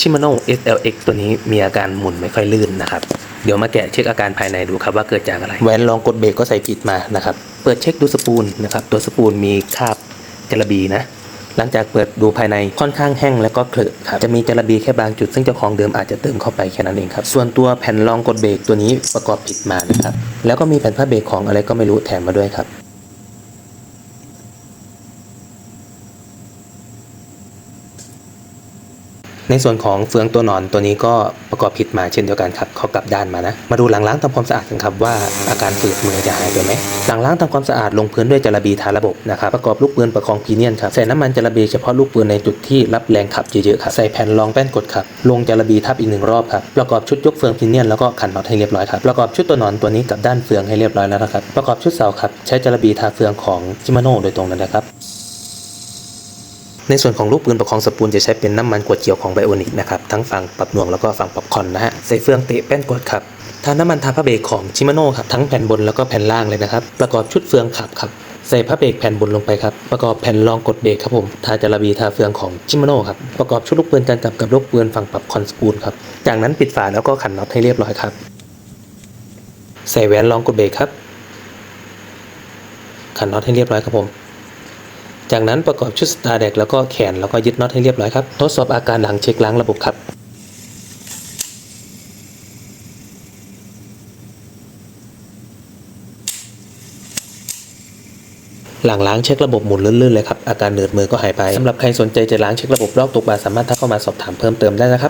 Shimano SLX ตัวนี้มีอาการหมุนไม่ค่อยลื่นนะครับ เดี๋ยวมาแกะเช็คอาการภายในดูครับว่าเกิดจากอะไร แหวนลองกดเบรกก็ใส่ผิดมานะครับ เปิดเช็คดูสปูลนะครับ ตัวสปูลมีคราบจระบีนะ หลังจากเปิดดูภายในค่อนข้างแห้งและก็เคลอะครับ จะมีจระบีแค่บางจุด ซึ่งเจ้าของเดิมอาจจะเติมเข้าไปแค่นั้นเองครับ ส่วนตัวแผ่นรองกดเบรกตัวนี้ประกอบผิดมานะครับ แล้วก็มีแผ่นผ้าเบรกของอะไรก็ไม่รู้แถมมาด้วยครับ ในส่วนของเฟืองตัวหนอนตัวนี้ก็ประกอบผิดมาเช่นเดียวกันครับเขากลับด้านมานะ มาดูหลังล้างทำความสะอาดกันครับว่าอาการฝืดมือจะหายไปไหมหลังล้างทำความสะอาดลงพื้นด้วยจระบีทาระบบนะครับประกอบลูกปืนประคองพีเนียนครับใส่น้ำมันจระบีเฉพาะลูกปืนในจุดที่รับแรงขับเยอะๆครับใส่แผ่นรองแป้นกดขับลงจระบีทับอีกหนึ่งรอบครับประกอบชุดยกเฟืองพีเนียนแล้วก็ขันน็อตให้เรียบร้อยครับประกอบชุดตัวหนอนตัวนี้กับด้านเฟืองให้เรียบร้อยแล้วนะครับประกอบชุดเสาครับใช้จระบีทาเฟืองของจิมาโน่โดยตรงนั้นนะครับ ในส่วนของลูกปืนประคองสปูลจะใช้เป็นน้ำมันกรดเกี่ยวของไบโอนิกนะครับทั้งฝั่งปรับหน่วงแล้วก็ฝั่งปรับคอนนะฮะใส่เฟืองเตะแป้นกดครับทาน้ำมันทาผ้าเบรกของชิมาโน่ครับทั้งแผ่นบนแล้วก็แผ่นล่างเลยนะครับประกอบชุดเฟืองขับครับใส่ผ้าเบรกแผ่นบนลงไปครับประกอบแผ่นรองกดเบรกครับผมทาจาระบีทาเฟืองของชิมาโน่ครับประกอบชุดลูกปืนการจับกับลูกปืนฝั่งปรับคอนสปูลครับจากนั้นปิดฝาแล้วก็ขันน็อตให้เรียบร้อยครับ ใส่แหวนรองกดเบรกครับขันน็อตให้เรียบร้อยครับผม จากนั้นประกอบชุดสตาร์เด็กแล้วก็แขนแล้วก็ยึดน็อตให้เรียบร้อยครับ ทดสอบอาการหลังเช็คล้างระบบครับหลังล้างเช็คระบบหมุนลื่นๆเลยครับ อาการเหนืดมือก็หายไปสำหรับใครสนใจจะล้างเช็คระบบลอกตกปลาสามารถทักเข้ามาสอบถามเพิ่มเติมได้นะครับ